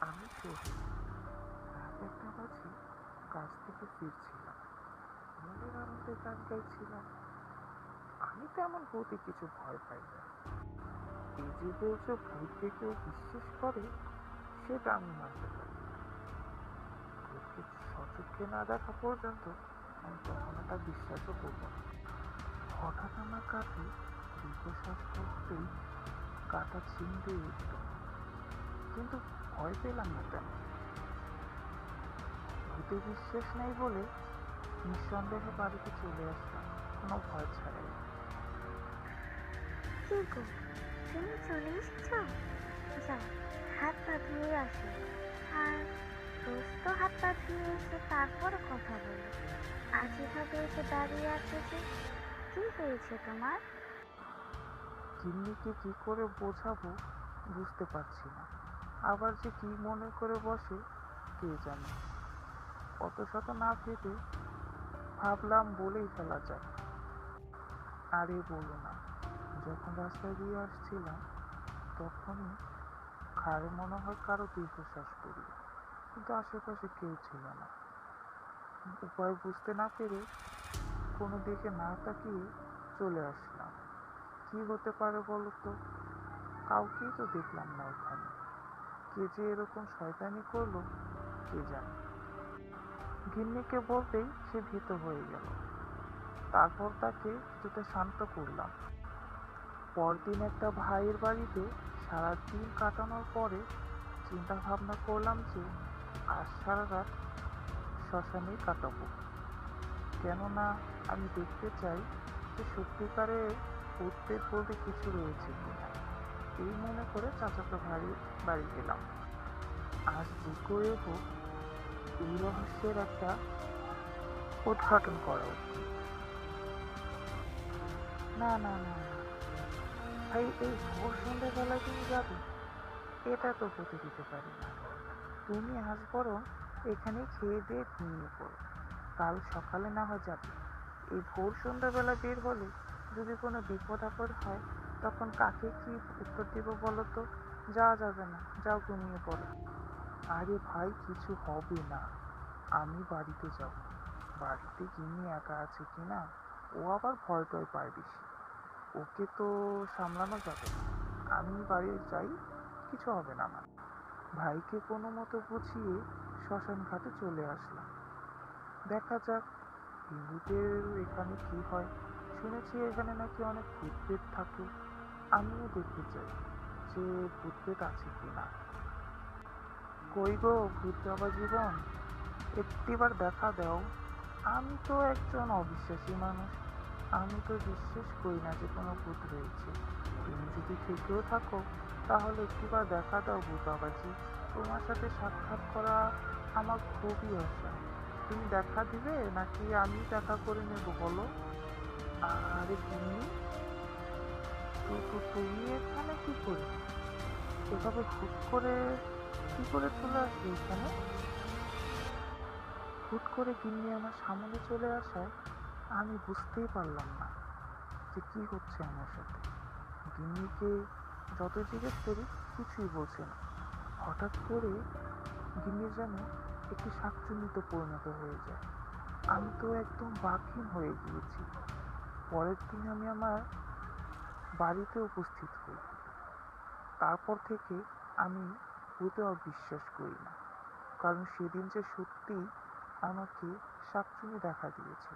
আমি শহীদ রাত একটা বাজে কাজ থেকে ফিরছিলাম। মনের আনন্দে গান গাইছিলাম আমি তেমন ভূতে কিছু ভয় পাই না। এই যে বলছো ভূতকে কেউ বিশ্বাস করে, সেটা আমি মানতে পারি ভূতকে সচক্ষে না দেখা পর্যন্ত আমি কখনো তা বিশ্বাসও করব না। হঠাৎ আমার কাছে দীর্ঘশ্বাস করতেই কাটা ছিনতে উঠল কিন্তু ভয় পেলাম না কেন? ভূতে বিশ্বাস নেই বলে নিঃসন্দেহে বাড়িতে চলে আসলাম। কোনো ভয় ছাড়াই। কি গো তুমি চলে এসেছ? যাও হাত পা ধুয়ে আসো। আর রোজ তো হাত পা ধুয়ে এসে তারপর কথা বলো। আজ এভাবে এসে দাঁড়িয়ে আছে যে কি হয়েছে তোমার? গিন্নিকে কি করে বোঝাবো বুঝতে পারছি না। আবার যে কি মনে করে বসে, কে জানে? অত শত না ভেবে ভাবলাম বলেই ফেলা যায় আরে বলো না, যখন রাস্তায় দিয়ে আসছিলাম, তখনই ঘাড়ে মনে হয় কারও দীর্ঘশ্বাস পড়ল। কিন্তু আশেপাশে কেউ ছিল না। উপায় বুঝতে না পেরে কোনো দিকে না তাকিয়ে চলে আসলাম। কি হতে পারে বলো তো? কাউকেই তো দেখলাম না ওখানে। কে যে এরকম শয়তানি করল, কে জানে। গিন্নিকে বলতেই সে ভীত হয়ে গেল। তারপর তাকে কিছুটা শান্ত করলাম। পরদিন একটা ভাইয়ের বাড়িতে সারাদিন কাটানোর পরে চিন্তা ভাবনা করলাম যে, আজ সারা রাত শ্মশানেই কাটাবো। কেননা আমি দেখতে চাই যে সত্যিকারের উদ্বেগ বলতে কিছু রয়েছে কিনা। এই মনে করে চাচাতো ভাইয়ের বাড়ি গেলাম। আজ যে করে হোক, এই রহস্যের একটা উদ্ঘাটন করা উচিত। না না না ভাই, এই ভোর সন্ধ্যাবেলায় তুমি যাবে, এটা তো হতে দিতে পারি না। তুমি আজ বরং এখানে খেয়ে দিয়ে ঘুমিয়ে পড়ো। কাল সকালে না হয় যাবে। এই ভোর সন্ধ্যাবেলা বের হলে যদি কোনো বিপদ আপদ হয় তখন কাকে কি উত্তর দিব বলো তো? যাওয়া যাবে না, যাও ঘুমিয়ে পড়ো। আরে ভাই, কিছু হবে না। আমি বাড়িতে যাব। বাড়িতে গিনি একা আছে কি না ও আবার ভয় টয় পায় বেশি। ওকে তো সামলানো যাবে না। আমি বাড়ি যাই, কিছু হবে না আমার। ভাইকে কোনো মতো বুঝিয়ে শ্মশান ঘাটে চলে আসলাম। দেখা যাক হিন্দুদের এখানে কি হয়? শুনেছি এখানে নাকি অনেক ভূতপ্রেত থাকে। আমিও দেখতে চাই যে ভূতপ্রেত আছে কি না কই গো ভূত বাবা জীবন, একটিবার দেখা দাও। আমি তো একজন অবিশ্বাসী মানুষ। আমি তো বিশ্বাস করি না যে কোনো ভূত রয়েছে। তুমি যদি থেকেও থাকো, তাহলে একটিবার দেখা দাও ভূত বাবাজি তোমার সাথে সাক্ষাৎ করা আমার খুবই আশা। তুমি দেখা দিবে নাকি আমি দেখা করে নেব বলো? আরে তুমি তু- তু- তুমি এখানে কি করে? এভাবে হুট করে কি করে চলে আসবে এখানে? হুট করে গিন্নি আমার সামনে চলে আসায় আমি বুঝতেই পারলাম না যে কি হচ্ছে আমার সাথে। গিন্নিকে যত জিজ্ঞেস করি, কিছুই বলছে না। হঠাৎ করে গিন্নি যেন একটি শাকচুন্নিতে পরিণত হয়ে যায়। আমি তো একদম বাকহীন হয়ে গিয়েছি। পরের দিন আমি আমার বাড়িতে উপস্থিত হই। তারপর থেকে আমি ভূতে বিশ্বাস করি না। কারণ সেদিন যে সত্যিই আমাকে শাকচুনি দেখা দিয়েছে।